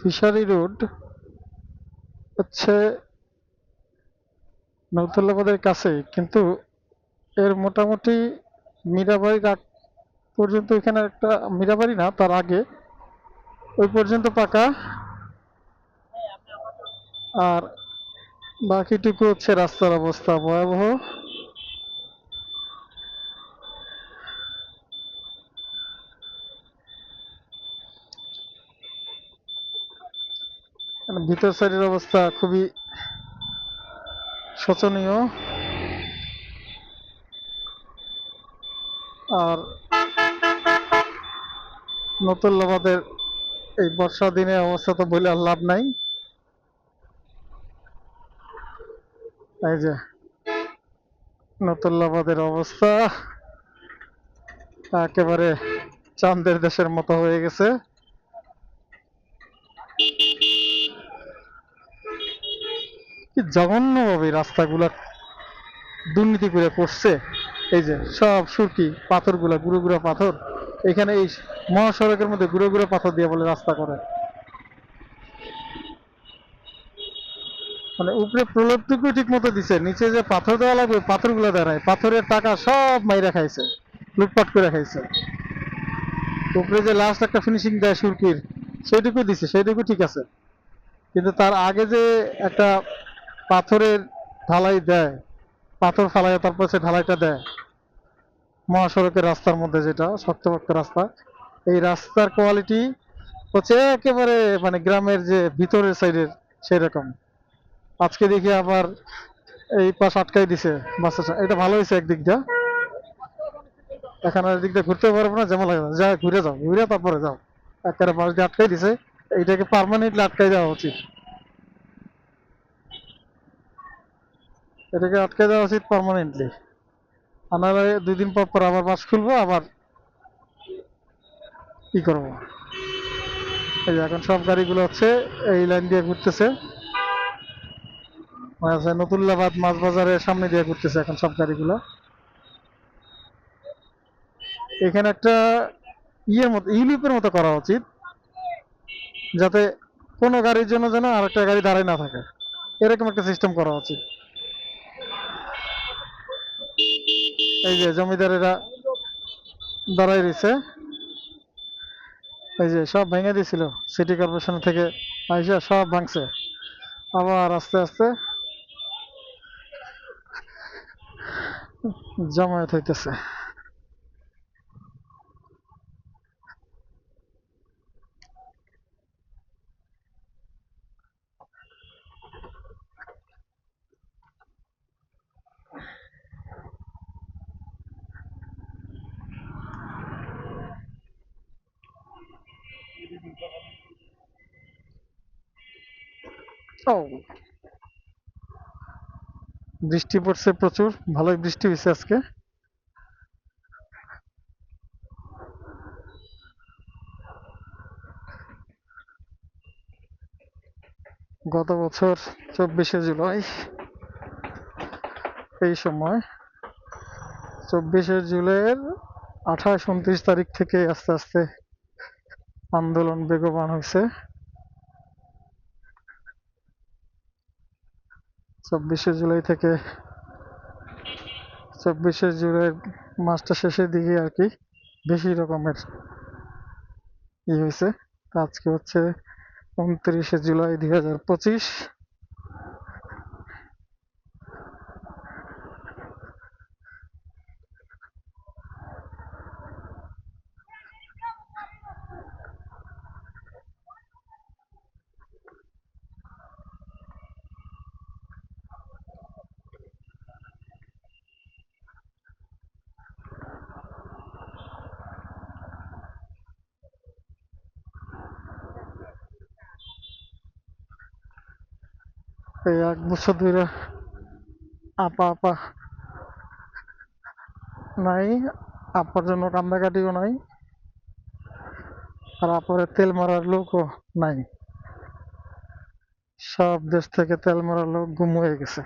Fishery road হচ্ছে নৌতলাবাদের কাছে, কিন্তু এর মোটামুটি মীরাবাড়ির আগ পর্যন্ত এখানে একটা, মীরাবাড়ি না, তার আগে। ওই পর্যন্ত পাকা। আর বাকিটুকু হচ্ছে রাস্তার অবস্থা ভয়াবহ। ভিতর সাইডের অবস্থা খুবই শোচনীয়। আর নতুন লোবাদের এই বর্ষা দিনে অবস্থা তো বলে আর লাভ নাই। এই যে নতুন লোবাদের অবস্থা একেবারে চান্দের দেশের মতো হয়ে গেছে। কি জঘন্য ভাবে রাস্তাগুলা দুর্নীতি করে করছে। এই যে সব সুরকি পাথরগুলা, গুঁড়ো গুঁড়ো পাথর। এখানে এই মহাসড়কের মধ্যে গুঁড়ো গুঁড়ো পাথর দিয়ে বলে রাস্তা করে। মানে উপরে প্রলোভটুকু ঠিক মতো দিছে, নিচে যে পাথর দেওয়া লাগবে পাথরগুলো দেয় নাই পাথরের টাকা সব মাইরা খাইছে, লুটপাট করে খাইছে। উপরে যে লাস্ট একটা ফিনিশিং দেয় সুরকির, সেইটুকু দিছে, সেইটুকু ঠিক আছে। কিন্তু তার আগে যে একটা পাথরের ঢালাই দেয়। পাথর ফালাই তারপর সে ঢালাইটা দেয়। মহাসড়কের রাস্তার মধ্যে যেটা, শক্তপোক্ত রাস্তা। এই রাস্তার কোয়ালিটি হচ্ছে একেবারে মানে গ্রামের যে ভিতরের সাইডের সেই রকম আজকে দেখি আবার এই পাশ আটকাই দিছে বাসটা এটা ভালো হয়েছে একদিক দিয়ে এখন আর দিক দিয়ে ঘুরতে পারব না, যেমন লাগে। যা ঘুরে যাও, ঘুরে তারপরে যাও। একেবারে পাশ দিয়ে আটকাই দিছে। এইটাকে পার্মানেন্টলি আটকাই দেওয়া উচিত। এটাকে আটকে দেওয়া উচিত পার্মানেন্টলি আনারে দুই দিন পর পর আবার বাস খুলবো, আবার কি করব। এই যে এখন সব গাড়িগুলো হচ্ছে এই লাইন দিয়ে ঘুরতেছে। নতুল্লাবাদ, মাছ বাজারের সামনে দিয়ে ঘুরতেছে এখন সব গাড়িগুলো। এখানে একটা ইয়ের মতো, ইউলিপের মতো করা উচিত, যাতে কোনো গাড়ির জন্য যেন আর একটা গাড়ি দাঁড়ায় না থাকে। এরকম একটা সিস্টেম করা উচিত। এই যে জমিদারেরা দাঁড়াই রয়েছে। এই যে সব ভেঙে দিয়েছিল সিটি কর্পোরেশন থেকে। আইসা সব ভাঙছে। আবার আস্তে আস্তে জমায়েত হইতেছে। বৃষ্টি পড়ছে প্রচুর, ভালোই বৃষ্টি হয়েছে আজকে। গত বছর চব্বিশে জুলাই, এই সময়। চব্বিশে জুলাইয়ের আঠাশ, উনত্রিশ তারিখ থেকে আস্তে আস্তে আন্দোলন বেগবান হয়েছে চব্বিশে জুলাই থেকে চব্বিশে জুলাই মাসটা শেষের দিকে আর কি বেশি রকমের ই হয়েছে আজকে হচ্ছে উনত্রিশে জুলাই দুই হাজার পঁচিশ। এই এক বছর ধরে আপা আপা নাই আপার জন্য কান্দাকাটিও নাই আর আপারে তেল মারার লোকও নাই সব দেশ থেকে তেল মারার লোক গুম হয়ে গেছে